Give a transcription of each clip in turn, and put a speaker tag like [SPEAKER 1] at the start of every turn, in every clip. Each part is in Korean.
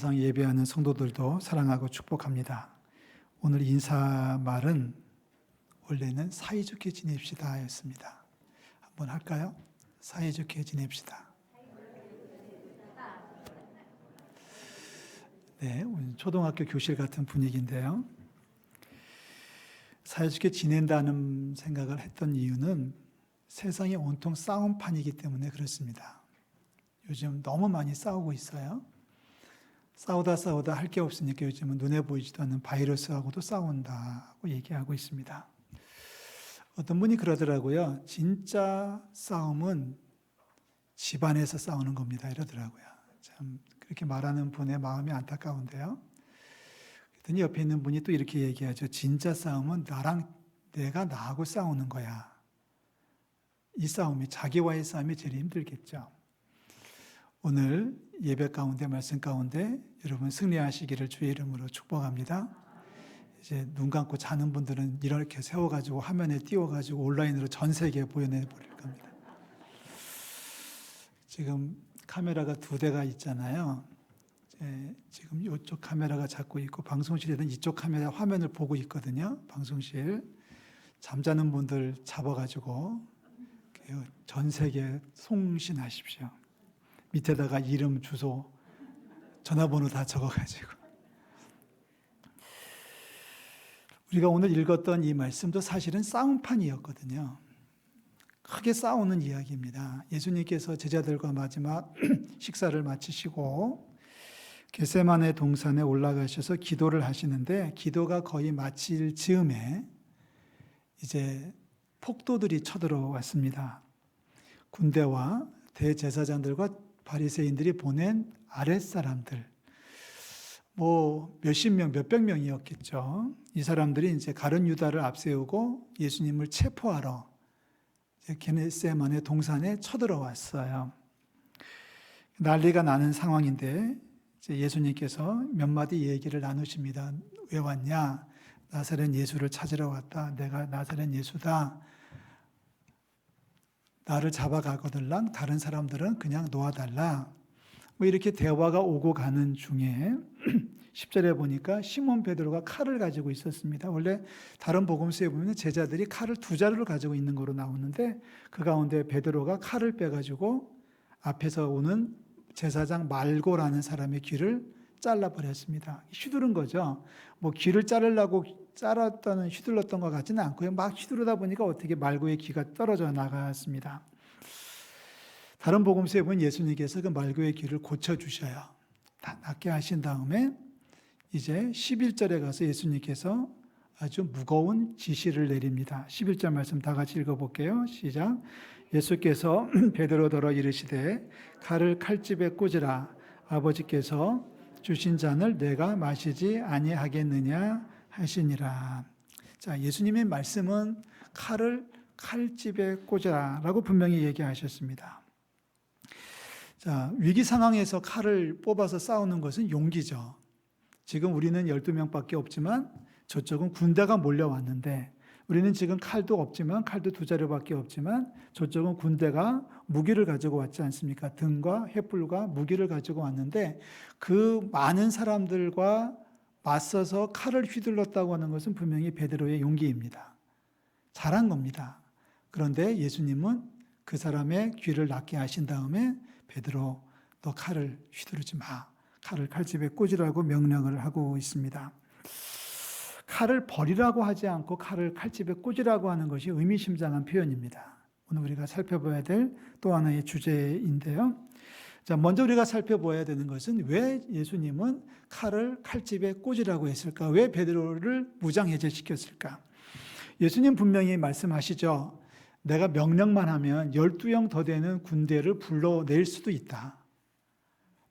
[SPEAKER 1] 항상 예배하는 성도들도 사랑하고 축복합니다. 오늘 인사 말은 원래는 사이좋게 지냅시다 였습니다. 한번 할까요? 사이좋게 지냅시다. 네, 초등학교 교실 같은 분위기인데요. 사이좋게 지낸다는 생각을 했던 이유는 세상이 온통 싸움판이기 때문에 그렇습니다. 요즘 너무 많이 싸우고 있어요. 싸우다 싸우다 할 게 없으니까 요즘은 눈에 보이지도 않는 바이러스하고도 싸운다고 얘기하고 있습니다. 어떤 분이 그러더라고요. 진짜 싸움은 집안에서 싸우는 겁니다. 이러더라고요. 참 그렇게 말하는 분의 마음이 안타까운데요. 그랬더니 옆에 있는 분이 또 이렇게 얘기하죠. 진짜 싸움은 나랑 내가 나하고 싸우는 거야. 이 싸움이 자기와의 싸움이 제일 힘들겠죠. 오늘 예배 가운데 말씀 가운데 여러분 승리하시기를 주의 이름으로 축복합니다. 이제 눈 감고 자는 분들은 이렇게 세워가지고 화면에 띄워가지고 온라인으로 전 세계에 보여내 버릴 겁니다. 지금 카메라가 두 대가 있잖아요. 지금 이쪽 카메라가 잡고 있고 방송실에는 이쪽 카메라 화면을 보고 있거든요. 방송실 잠자는 분들 잡아가지고 전 세계 송신하십시오. 밑에다가 이름, 주소, 전화번호 다 적어가지고. 우리가 오늘 읽었던 이 말씀도 사실은 싸움판이었거든요. 크게 싸우는 이야기입니다. 예수님께서 제자들과 마지막 식사를 마치시고 게세만의 동산에 올라가셔서 기도를 하시는데 기도가 거의 마칠 즈음에 이제 폭도들이 쳐들어왔습니다. 군대와 대제사장들과 바리새인들이 보낸 아랫사람들 뭐 몇십 명, 몇백 명이었겠죠. 이 사람들이 이제 가른 유다를 앞세우고 예수님을 체포하러 게네세만의 동산에 쳐들어왔어요. 난리가 나는 상황인데 예수님께서 몇 마디 얘기를 나누십니다. 왜 왔냐? 나사렛 예수를 찾으러 왔다. 내가 나사렛 예수다. 나를 잡아가거들랑 다른 사람들은 그냥 놓아달라. 뭐 이렇게 대화가 오고 가는 중에 10절에 보니까 시몬 베드로가 칼을 가지고 있었습니다. 원래 다른 복음서에 보면 제자들이 칼을 두 자루를 가지고 있는 거로 나오는데 그 가운데 베드로가 칼을 빼가지고 앞에서 오는 제사장 말고라는 사람의 귀를 잘라버렸습니다. 휘두른 거죠. 뭐 귀를 자르려고 잘랐다는 휘둘렀던 것 같지는 않고요. 막 휘두르다 보니까 어떻게 말고의 귀가 떨어져 나갔습니다. 다른 복음서에 보면 예수님께서 그 말고의 귀를 고쳐 주셔요. 다 낫게 하신 다음에 이제 11절에 가서 예수님께서 아주 무거운 지시를 내립니다. 11절 말씀 다 같이 읽어 볼게요. 시작. 예수께서 베드로더러 이르시되 칼을 칼집에 꽂으라 아버지께서 주신 잔을 내가 마시지 아니하겠느냐 하시니라. 자, 예수님의 말씀은 칼을 칼집에 꽂으라라고 분명히 얘기하셨습니다. 자, 위기 상황에서 칼을 뽑아서 싸우는 것은 용기죠. 지금 우리는 12명밖에 없지만 저쪽은 군대가 몰려왔는데 우리는 지금 칼도 없지만 칼도 두 자루밖에 없지만 저쪽은 군대가 무기를 가지고 왔지 않습니까? 등과 횃불과 무기를 가지고 왔는데 그 많은 사람들과 맞서서 칼을 휘둘렀다고 하는 것은 분명히 베드로의 용기입니다. 잘한 겁니다. 그런데 예수님은 그 사람의 귀를 낫게 하신 다음에 베드로 너 칼을 휘두르지 마. 칼을 칼집에 꽂으라고 명령을 하고 있습니다. 칼을 버리라고 하지 않고 칼을 칼집에 꽂으라고 하는 것이 의미심장한 표현입니다. 오늘 우리가 살펴봐야 될 또 하나의 주제인데요. 자, 먼저 우리가 살펴봐야 되는 것은 왜 예수님은 칼을 칼집에 꽂으라고 했을까? 왜 베드로를 무장 해제시켰을까? 예수님 분명히 말씀하시죠. 내가 명령만 하면 12영 더 되는 군대를 불러낼 수도 있다.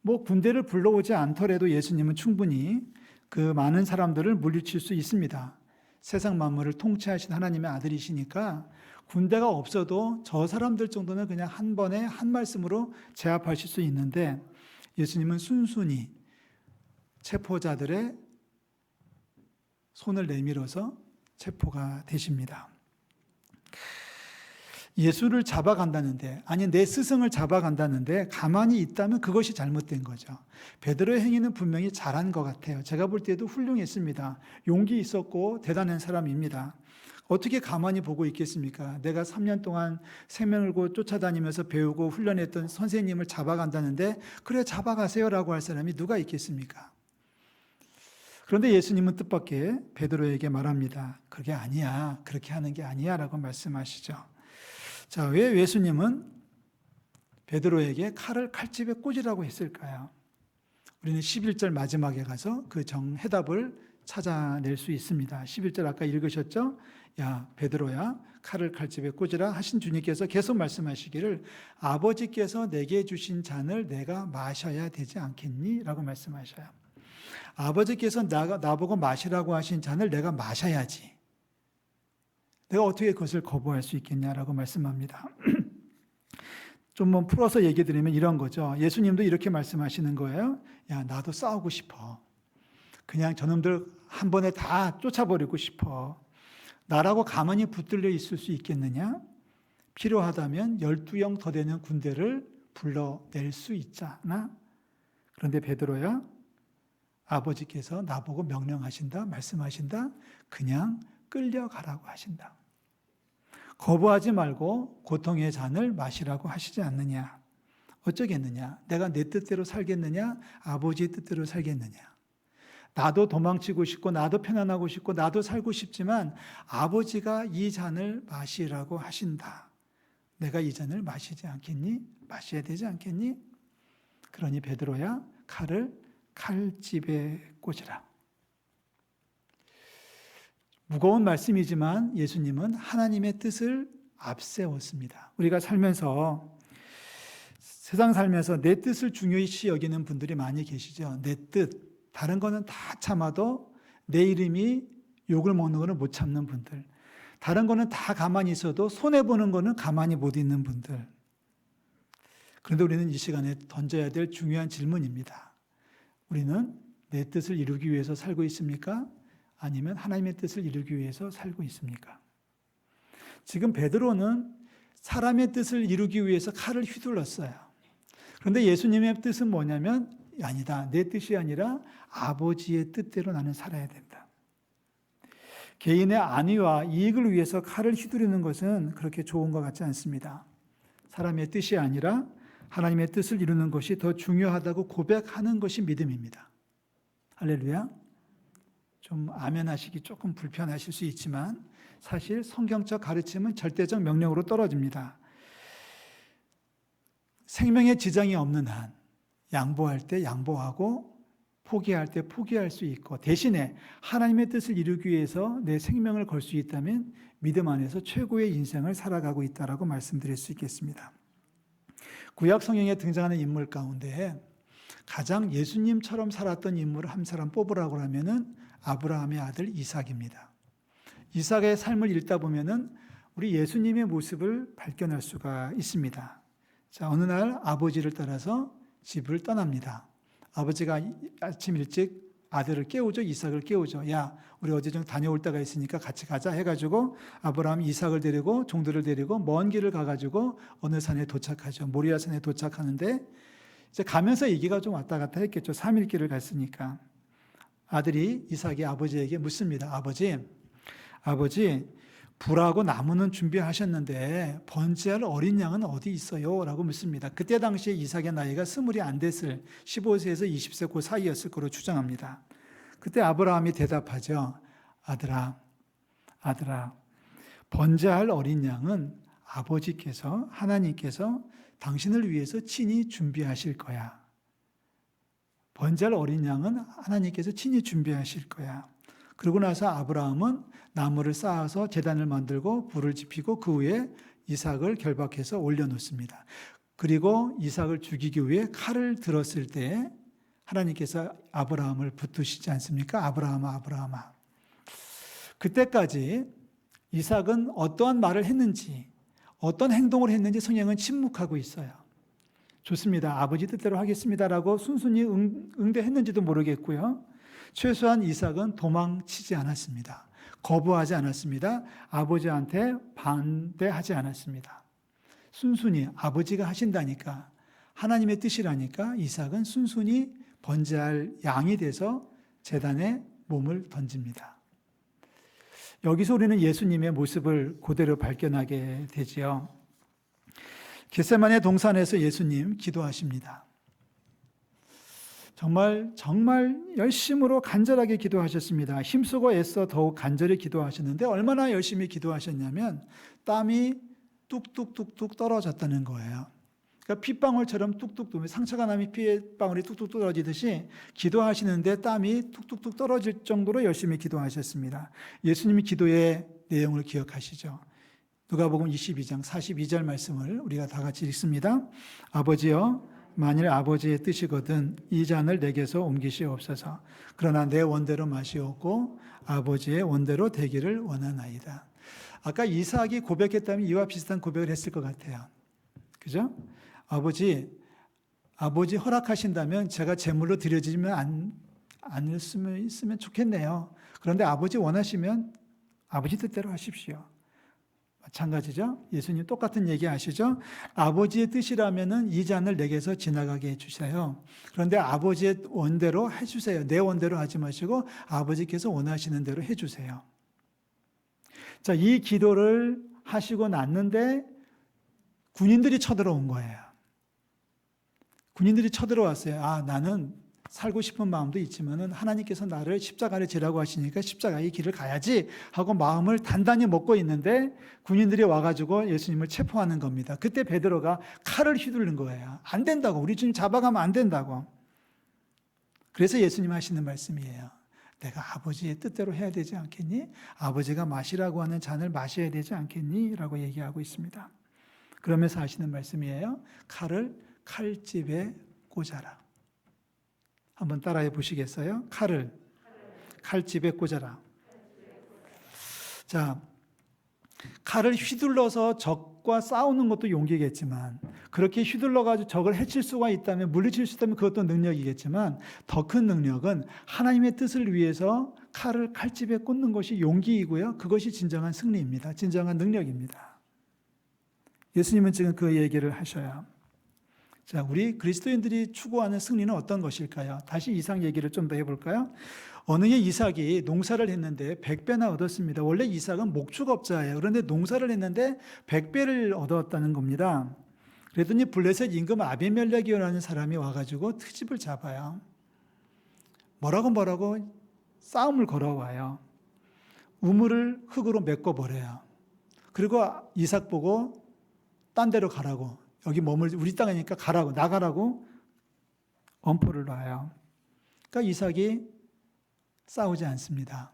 [SPEAKER 1] 뭐 군대를 불러오지 않더라도 예수님은 충분히 그 많은 사람들을 물리칠 수 있습니다. 세상 만물을 통치하신 하나님의 아들이시니까 군대가 없어도 저 사람들 정도는 그냥 한 번에 한 말씀으로 제압하실 수 있는데 예수님은 순순히 체포자들의 손을 내밀어서 체포가 되십니다. 예수를 잡아간다는데 아니 내 스승을 잡아간다는데 가만히 있다면 그것이 잘못된 거죠. 베드로의 행위는 분명히 잘한 것 같아요. 제가 볼 때도 훌륭했습니다. 용기 있었고 대단한 사람입니다. 어떻게 가만히 보고 있겠습니까? 내가 3년 동안 생명을 고 쫓아다니면서 배우고 훈련했던 선생님을 잡아간다는데 그래 잡아가세요라고 할 사람이 누가 있겠습니까? 그런데 예수님은 뜻밖의 베드로에게 말합니다. 그게 아니야. 그렇게 하는 게 아니야라고 말씀하시죠. 자, 왜 예수님은 베드로에게 칼을 칼집에 꽂으라고 했을까요? 우리는 11절 마지막에 가서 그 정 해답을 찾아낼 수 있습니다. 11절 아까 읽으셨죠? 야, 베드로야, 칼을 칼집에 꽂으라 하신 주님께서 계속 말씀하시기를 아버지께서 내게 주신 잔을 내가 마셔야 되지 않겠니? 라고 말씀하셔요. 아버지께서 나, 나보고 마시라고 하신 잔을 내가 마셔야지. 내가 어떻게 그것을 거부할 수 있겠냐라고 말씀합니다. 좀뭐 풀어서 얘기 드리면 이런 거죠. 예수님도 이렇게 말씀하시는 거예요. 야, 나도 싸우고 싶어. 그냥 저놈들 한 번에 다 쫓아버리고 싶어. 나라고 가만히 붙들려 있을 수 있겠느냐? 필요하다면 12영 더 되는 군대를 불러낼 수 있잖아. 그런데 베드로야, 아버지께서 나보고 명령하신다, 말씀하신다, 그냥 끌려가라고 하신다. 거부하지 말고 고통의 잔을 마시라고 하시지 않느냐. 어쩌겠느냐? 내가 내 뜻대로 살겠느냐? 아버지의 뜻대로 살겠느냐? 나도 도망치고 싶고, 나도 편안하고 싶고, 나도 살고 싶지만 아버지가 이 잔을 마시라고 하신다. 내가 이 잔을 마시지 않겠니? 마셔야 되지 않겠니? 그러니 베드로야 칼을 칼집에 꽂으라. 무거운 말씀이지만 예수님은 하나님의 뜻을 앞세웠습니다. 우리가 살면서 세상 살면서 내 뜻을 중요시 여기는 분들이 많이 계시죠. 내 뜻, 다른 거는 다 참아도 내 이름이 욕을 먹는 거는 못 참는 분들. 다른 거는 다 가만히 있어도 손해보는 거는 가만히 못 있는 분들. 그런데 우리는 이 시간에 던져야 될 중요한 질문입니다. 우리는 내 뜻을 이루기 위해서 살고 있습니까? 아니면 하나님의 뜻을 이루기 위해서 살고 있습니까? 지금 베드로는 사람의 뜻을 이루기 위해서 칼을 휘둘렀어요. 그런데 예수님의 뜻은 뭐냐면 아니다. 내 뜻이 아니라 아버지의 뜻대로 나는 살아야 된다. 개인의 안위와 이익을 위해서 칼을 휘두르는 것은 그렇게 좋은 것 같지 않습니다. 사람의 뜻이 아니라 하나님의 뜻을 이루는 것이 더 중요하다고 고백하는 것이 믿음입니다. 할렐루야. 좀 아멘하시기 조금 불편하실 수 있지만 사실 성경적 가르침은 절대적 명령으로 떨어집니다. 생명에 지장이 없는 한 양보할 때 양보하고 포기할 때 포기할 수 있고 대신에 하나님의 뜻을 이루기 위해서 내 생명을 걸 수 있다면 믿음 안에서 최고의 인생을 살아가고 있다라고 말씀드릴 수 있겠습니다. 구약 성경에 등장하는 인물 가운데 가장 예수님처럼 살았던 인물을 한 사람 뽑으라고 하면은 아브라함의 아들 이삭입니다. 이삭의 삶을 읽다 보면은 우리 예수님의 모습을 발견할 수가 있습니다. 자, 어느 날 아버지를 따라서 집을 떠납니다. 아버지가 아침 일찍 아들을 깨우죠. 이삭을 깨우죠. 야, 우리 어제 좀 다녀올 때가 있으니까 같이 가자 해가지고 아브라함 이삭을 데리고 종들을 데리고 먼 길을 가가지고 어느 산에 도착하죠. 모리아 산에 도착하는데 이제 가면서 얘기가 좀 왔다 갔다 했겠죠. 3일 길을 갔으니까. 아들이 이삭이 아버지에게 묻습니다. 아버지, 아버지, 불하고 나무는 준비하셨는데 번제할 어린 양은 어디 있어요? 라고 묻습니다. 그때 당시에 이삭의 나이가 스물이 안 됐을 15세에서 20세 그 사이였을 거로 추정합니다. 그때 아브라함이 대답하죠. 아들아, 아들아, 번제할 어린 양은 아버지께서 하나님께서 당신을 위해서 친히 준비하실 거야. 번제할 어린 양은 하나님께서 친히 준비하실 거야. 그러고 나서 아브라함은 나무를 쌓아서 제단을 만들고 불을 지피고 그 위에 이삭을 결박해서 올려놓습니다. 그리고 이삭을 죽이기 위해 칼을 들었을 때 하나님께서 아브라함을 붙드시지 않습니까? 아브라함아, 아브라함아. 그때까지 이삭은 어떠한 말을 했는지, 어떤 행동을 했는지 성경은 침묵하고 있어요. 좋습니다. 아버지 뜻대로 하겠습니다라고 순순히 응, 응대했는지도 모르겠고요. 최소한 이삭은 도망치지 않았습니다. 거부하지 않았습니다. 아버지한테 반대하지 않았습니다. 순순히 아버지가 하신다니까 하나님의 뜻이라니까 이삭은 순순히 번제할 양이 돼서 재단에 몸을 던집니다. 여기서 우리는 예수님의 모습을 그대로 발견하게 되지요. 겟세만의 동산에서 예수님 기도하십니다. 정말 정말 열심으로 간절하게 기도하셨습니다. 힘쓰고 애써 더욱 간절히 기도하셨는데 얼마나 열심히 기도하셨냐면 땀이 뚝뚝뚝뚝 떨어졌다는 거예요. 그러니까 핏방울처럼 뚝뚝 뚝 상처가 나면 피방울이 뚝뚝 떨어지듯이 기도하시는데 땀이 뚝뚝뚝 떨어질 정도로 열심히 기도하셨습니다. 예수님이 기도의 내용을 기억하시죠. 누가복음 22장 42절 말씀을 우리가 다 같이 읽습니다. 아버지여 만일 아버지의 뜻이거든 이 잔을 내게서 옮기시옵소서. 그러나 내 원대로 마시옵고 아버지의 원대로 되기를 원하나이다. 아까 이삭이 고백했다면 이와 비슷한 고백을 했을 것 같아요. 그죠? 아버지, 아버지 허락하신다면 제가 제물로 드려지면 안, 안 있으면, 있으면 좋겠네요. 그런데 아버지 원하시면 아버지 뜻대로 하십시오. 마찬가지죠. 예수님 똑같은 얘기 하시죠. 아버지의 뜻이라면은 이 잔을 내게서 지나가게 해주세요. 그런데 아버지의 원대로 해주세요. 내 원대로 하지 마시고 아버지께서 원하시는 대로 해주세요. 자, 이 기도를 하시고 났는데 군인들이 쳐들어온 거예요. 군인들이 쳐들어왔어요. 아, 나는 살고 싶은 마음도 있지만은 하나님께서 나를 십자가를 지라고 하시니까 십자가의 길을 가야지 하고 마음을 단단히 먹고 있는데 군인들이 와가지고 예수님을 체포하는 겁니다. 그때 베드로가 칼을 휘두른 거예요. 안 된다고. 우리 주님 잡아가면 안 된다고. 그래서 예수님 하시는 말씀이에요. 내가 아버지의 뜻대로 해야 되지 않겠니? 아버지가 마시라고 하는 잔을 마셔야 되지 않겠니? 라고 얘기하고 있습니다. 그러면서 하시는 말씀이에요. 칼을 칼집에 꽂아라. 한번 따라해 보시겠어요? 칼을 칼집에 꽂아라. 자, 칼을 휘둘러서 적과 싸우는 것도 용기겠지만 그렇게 휘둘러 가지고 적을 해칠 수가 있다면 물리칠 수 있다면 그것도 능력이겠지만 더 큰 능력은 하나님의 뜻을 위해서 칼을 칼집에 꽂는 것이 용기이고요. 그것이 진정한 승리입니다. 진정한 능력입니다. 예수님은 지금 그 얘기를 하셔요. 자, 우리 그리스도인들이 추구하는 승리는 어떤 것일까요? 다시 이삭 얘기를 좀 더 해볼까요? 어느 해 이삭이 농사를 했는데 100배나 얻었습니다. 원래 이삭은 목축업자예요. 그런데 농사를 했는데 100배를 얻었다는 겁니다. 그랬더니 블레셋 임금 아비멜렉이라는 사람이 와가지고 트집을 잡아요. 뭐라고 뭐라고 싸움을 걸어와요. 우물을 흙으로 메꿔버려요. 그리고 이삭 보고 딴 데로 가라고 여기 머물 우리 땅이니까 가라고 나가라고 엄포를 놔요. 그러니까 이삭이 싸우지 않습니다.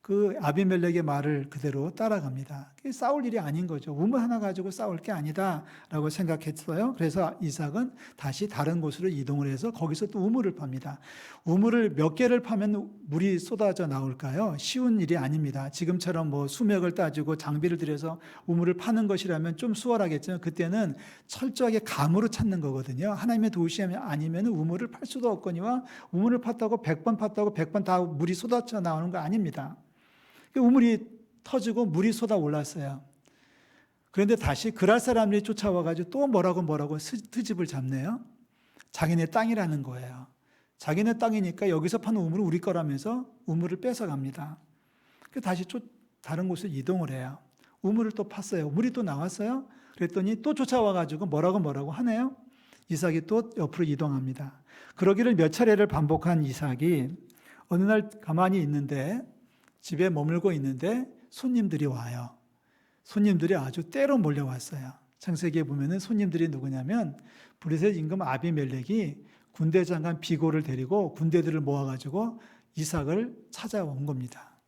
[SPEAKER 1] 그 아비멜렉의 말을 그대로 따라갑니다. 싸울 일이 아닌 거죠. 우물 하나 가지고 싸울 게 아니다라고 생각했어요. 그래서 이삭은 다시 다른 곳으로 이동을 해서 거기서 또 우물을 팝니다. 우물을 몇 개를 파면 물이 쏟아져 나올까요? 쉬운 일이 아닙니다. 지금처럼 뭐 수맥을 따지고 장비를 들여서 우물을 파는 것이라면 좀 수월하겠지만 그때는 철저하게 감으로 찾는 거거든요. 하나님의 도우심이 아니면 우물을 팔 수도 없거니와 우물을 팠다고 100번 팠다고 100번 다 물이 쏟아져 나오는 거 아닙니다. 그 우물이 터지고 물이 쏟아 올랐어요. 그런데 다시 그랄 사람들이 쫓아와가지고 또 뭐라고 뭐라고 트집을 잡네요. 자기네 땅이라는 거예요. 자기네 땅이니까 여기서 파는 우물은 우리 거라면서 우물을 뺏어갑니다. 그 다시 쫓, 다른 곳에 이동을 해요. 우물을 또 팠어요. 물이 또 나왔어요. 그랬더니 또 쫓아와가지고 뭐라고 뭐라고 하네요. 이삭이 또 옆으로 이동합니다. 그러기를 몇 차례를 반복한 이삭이 어느 날 가만히 있는데 집에 머물고 있는데 손님들이 와요. 손님들이 아주 때로 몰려왔어요. 창세기에 보면은 손님들이 누구냐면 브레셋 임금 아비멜렉이 군대 장관 비고를 데리고 군대들을 모아가지고 이삭을 찾아온 겁니다.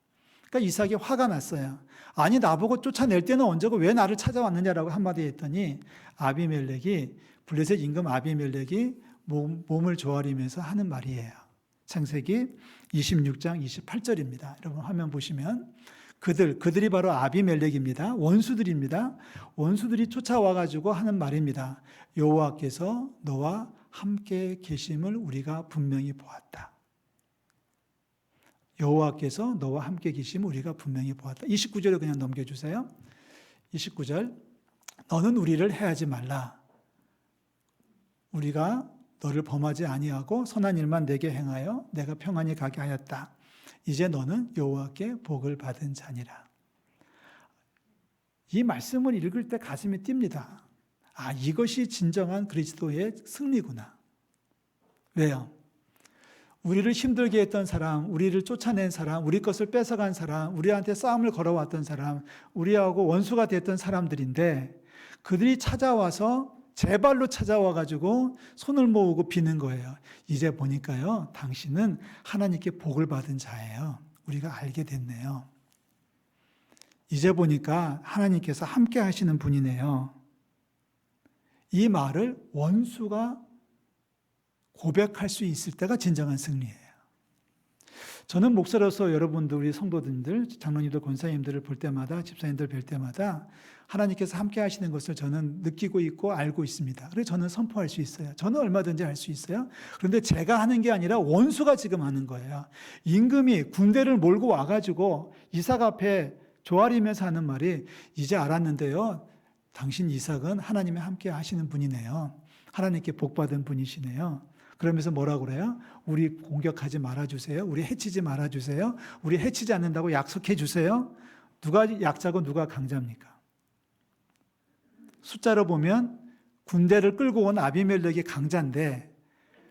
[SPEAKER 1] 그러니까 이삭이 화가 났어요. 아니 나보고 쫓아낼 때는 언제고 왜 나를 찾아왔느냐라고 한마디 했더니 아비멜렉이 블레셋 임금 아비멜렉이 몸, 몸을 조아리면서 하는 말이에요. 창세기 26장 28절입니다. 여러분 화면 보시면 그들 그들이 바로 아비멜렉입니다. 원수들입니다. 원수들이 쫓아와 가지고 하는 말입니다. 여호와께서 너와 함께 계심을 우리가 분명히 보았다. 여호와께서 너와 함께 계심을 우리가 분명히 보았다. 29절을 그냥 넘겨 주세요. 29절 너는 우리를 해하지 말라. 우리가 너를 범하지 아니하고 선한 일만 내게 행하여 내가 평안히 가게 하였다. 이제 너는 여호와께 복을 받은 자니라. 이 말씀을 읽을 때 가슴이 뜁니다. 아, 이것이 진정한 그리스도의 승리구나. 왜요? 우리를 힘들게 했던 사람, 우리를 쫓아낸 사람, 우리 것을 뺏어간 사람, 우리한테 싸움을 걸어왔던 사람, 우리하고 원수가 됐던 사람들인데 그들이 찾아와서 제 발로 찾아와 가지고 손을 모으고 비는 거예요. 이제 보니까요. 당신은 하나님께 복을 받은 자예요. 우리가 알게 됐네요. 이제 보니까 하나님께서 함께 하시는 분이네요. 이 말을 원수가 고백할 수 있을 때가 진정한 승리예요. 저는 목사로서 여러분들, 우리 성도들, 장로님들, 권사님들을 볼 때마다, 집사님들 뵐 때마다 하나님께서 함께 하시는 것을 저는 느끼고 있고 알고 있습니다. 그래서 저는 선포할 수 있어요. 저는 얼마든지 할 수 있어요. 그런데 제가 하는 게 아니라 원수가 지금 하는 거예요. 임금이 군대를 몰고 와가지고 이삭 앞에 조아리면서 하는 말이 이제 알았는데요. 당신 이삭은 하나님의 함께 하시는 분이네요. 하나님께 복받은 분이시네요. 그러면서 뭐라 그래요? 우리 공격하지 말아주세요. 우리 해치지 말아주세요. 우리 해치지 않는다고 약속해 주세요. 누가 약자고 누가 강자입니까? 숫자로 보면 군대를 끌고 온 아비멜렉이 강자인데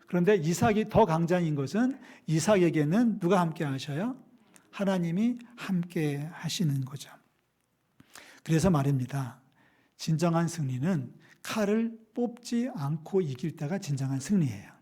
[SPEAKER 1] 그런데 이삭이 더 강자인 것은 이삭에게는 누가 함께 하셔요? 하나님이 함께 하시는 거죠. 그래서 말입니다. 진정한 승리는 칼을 뽑지 않고 이길 때가 진정한 승리예요.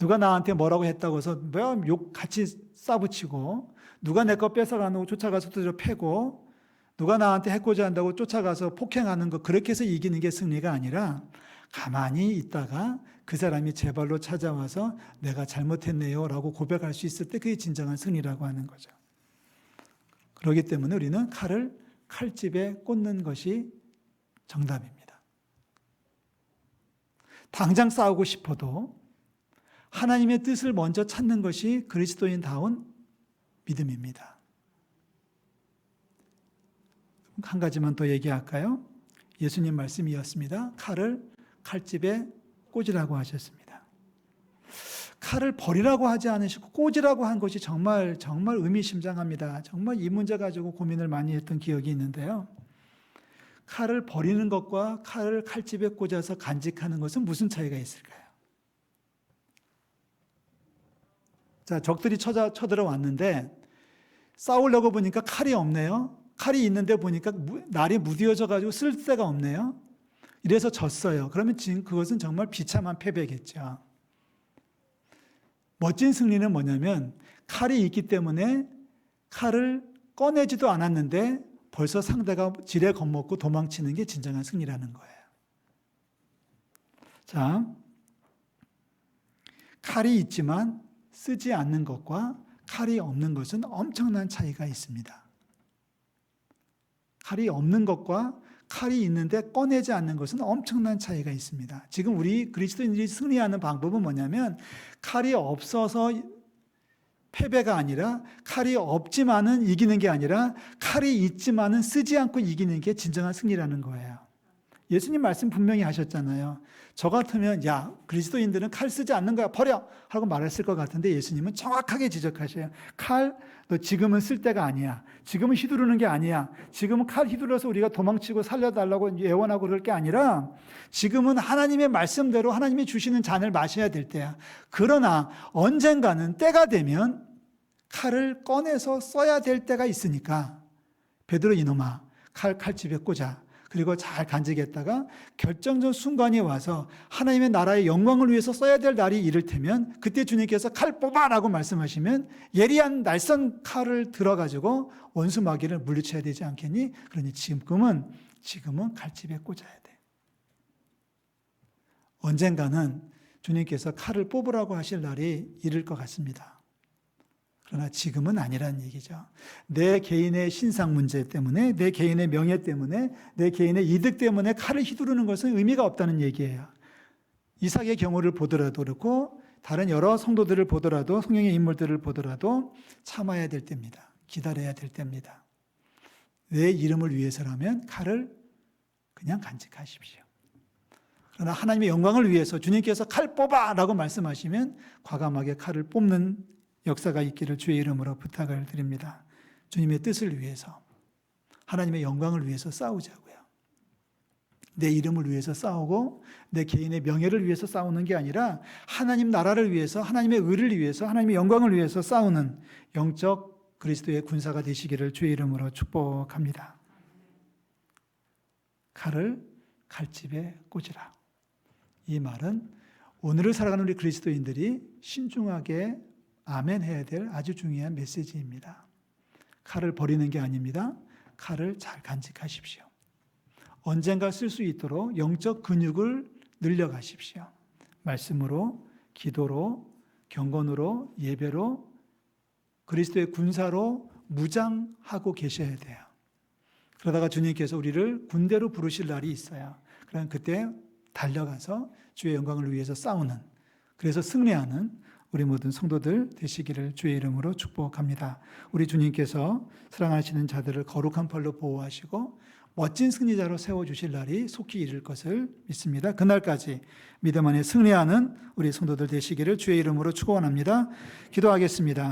[SPEAKER 1] 누가 나한테 뭐라고 했다고 해서 뭐욕 같이 싸붙이고 누가 내 거 뺏어가는 거 쫓아가서 두드려 패고 누가 나한테 해코지 한다고 쫓아가서 폭행하는 거 그렇게 해서 이기는 게 승리가 아니라 가만히 있다가 그 사람이 제 발로 찾아와서 내가 잘못했네요 라고 고백할 수 있을 때 그게 진정한 승리라고 하는 거죠. 그렇기 때문에 우리는 칼을 칼집에 꽂는 것이 정답입니다. 당장 싸우고 싶어도 하나님의 뜻을 먼저 찾는 것이 그리스도인다운 믿음입니다. 한 가지만 더 얘기할까요? 예수님 말씀이었습니다. 칼을 칼집에 꽂으라고 하셨습니다. 칼을 버리라고 하지 않으시고 꽂으라고 한 것이 정말 정말 의미심장합니다. 정말 이 문제 가지고 고민을 많이 했던 기억이 있는데요. 칼을 버리는 것과 칼을 칼집에 꽂아서 간직하는 것은 무슨 차이가 있을까요? 자, 적들이 쳐자, 쳐들어왔는데 싸우려고 보니까 칼이 없네요. 칼이 있는데 보니까 날이 무디어져 가지고 쓸 데가 없네요. 이래서 졌어요. 그러면 지금 그것은 정말 비참한 패배겠죠. 멋진 승리는 뭐냐면 칼이 있기 때문에 칼을 꺼내지도 않았는데 벌써 상대가 지레 겁먹고 도망치는 게 진정한 승리라는 거예요. 자, 칼이 있지만 쓰지 않는 것과 칼이 없는 것은 엄청난 차이가 있습니다. 칼이 없는 것과 칼이 있는데 꺼내지 않는 것은 엄청난 차이가 있습니다. 지금 우리 그리스도인들이 승리하는 방법은 뭐냐면 칼이 없어서 패배가 아니라 칼이 없지만은 이기는 게 아니라 칼이 있지만은 쓰지 않고 이기는 게 진정한 승리라는 거예요. 예수님 말씀 분명히 하셨잖아요. 저 같으면 야 그리스도인들은 칼 쓰지 않는 거야 버려 하고 말했을 것 같은데 예수님은 정확하게 지적하셔요. 칼 너 지금은 쓸 때가 아니야. 지금은 휘두르는 게 아니야. 지금은 칼 휘둘러서 우리가 도망치고 살려달라고 예원하고 그럴 게 아니라 지금은 하나님의 말씀대로 하나님이 주시는 잔을 마셔야 될 때야. 그러나 언젠가는 때가 되면 칼을 꺼내서 써야 될 때가 있으니까 베드로 이놈아 칼 칼집에 꽂아 그리고 잘 간직했다가 결정적 순간이 와서 하나님의 나라의 영광을 위해서 써야 될 날이 이를 테면 그때 주님께서 칼 뽑아라고 말씀하시면 예리한 날선 칼을 들어가지고 원수 마귀를 물리쳐야 되지 않겠니? 그러니 지금은 지금은 칼집에 꽂아야 돼. 언젠가는 주님께서 칼을 뽑으라고 하실 날이 이를 것 같습니다. 그러나 지금은 아니란 얘기죠. 내 개인의 신상 문제 때문에, 내 개인의 명예 때문에, 내 개인의 이득 때문에 칼을 휘두르는 것은 의미가 없다는 얘기예요. 이삭의 경우를 보더라도 그렇고, 다른 여러 성도들을 보더라도, 성경의 인물들을 보더라도 참아야 될 때입니다. 기다려야 될 때입니다. 내 이름을 위해서라면 칼을 그냥 간직하십시오. 그러나 하나님의 영광을 위해서 주님께서 칼 뽑아 라고 말씀하시면 과감하게 칼을 뽑는 역사가 있기를 주의 이름으로 부탁을 드립니다. 주님의 뜻을 위해서 하나님의 영광을 위해서 싸우자고요. 내 이름을 위해서 싸우고 내 개인의 명예를 위해서 싸우는 게 아니라 하나님 나라를 위해서 하나님의 의를 위해서 하나님의 영광을 위해서 싸우는 영적 그리스도의 군사가 되시기를 주의 이름으로 축복합니다. 칼을 칼집에 꽂으라. 이 말은 오늘을 살아가는 우리 그리스도인들이 신중하게 아멘 해야 될 아주 중요한 메시지입니다. 칼을 버리는 게 아닙니다. 칼을 잘 간직하십시오. 언젠가 쓸 수 있도록 영적 근육을 늘려가십시오. 말씀으로, 기도로, 경건으로, 예배로, 그리스도의 군사로 무장하고 계셔야 돼요. 그러다가 주님께서 우리를 군대로 부르실 날이 있어요. 그럼 그때 달려가서 주의 영광을 위해서 싸우는, 그래서 승리하는 우리 모든 성도들 되시기를 주의 이름으로 축복합니다. 우리 주님께서 사랑하시는 자들을 거룩한 팔로 보호하시고 멋진 승리자로 세워주실 날이 속히 이를 것을 믿습니다. 그날까지 믿음 안에 승리하는 우리 성도들 되시기를 주의 이름으로 축원합니다. 기도하겠습니다.